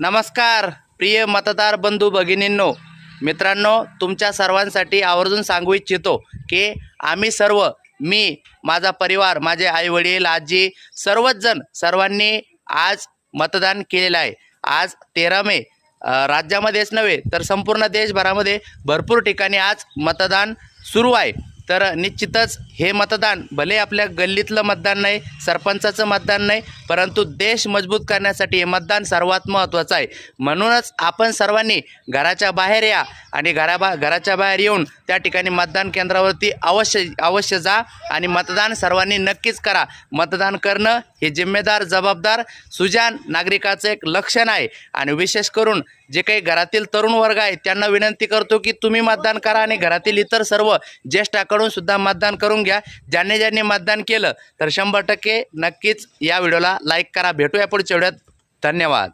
नमस्कार प्रिय मतदार बंधू भगिनींनो. मित्रांनो तुमच्या सर्वांसाठी आवर्जून सांगू इच्छितो की आम्ही सर्व मी माझा परिवार माझे आई वडील आजी सर्वच जण सर्वांनी आज मतदान केलेलं आहे. आज तेरा मे राज्यामध्येच नव्हे तर संपूर्ण देशभरामध्ये भरपूर ठिकाणी आज मतदान सुरू आहे. तर निश्चितच हे मतदान भले आपल्या गल्लीतलं मतदान नाही सरपंचाचं मतदान नाही परंतु देश मजबूत करण्यासाठी हे मतदान सर्वात महत्त्वाचं आहे. म्हणूनच आपण सर्वांनी घराच्या बाहेर या आणि घराबा घराच्या बाहेर येऊन त्या ठिकाणी मतदान केंद्रावरती अवश्य अवश्य जा आणि मतदान सर्वांनी नक्कीच करा. मतदान करणं हे जिम्मेदार जबाबदार सुजान नागरिकाचं एक लक्षण आहे. आणि विशेष करून जे काही घरातील तरुण वर्ग आहे त्यांना विनंती करतो की तुम्ही मतदान करा आणि घरातील इतर सर्व ज्येष्ठाकडून सुद्धा मतदान करून घ्या. ज्यांनी ज्यांनी मतदान केलं तर शंभर टक्के नक्कीच या व्हिडिओला लाईक करा. भेटूया पुढच्या व्हिडिओत. धन्यवाद.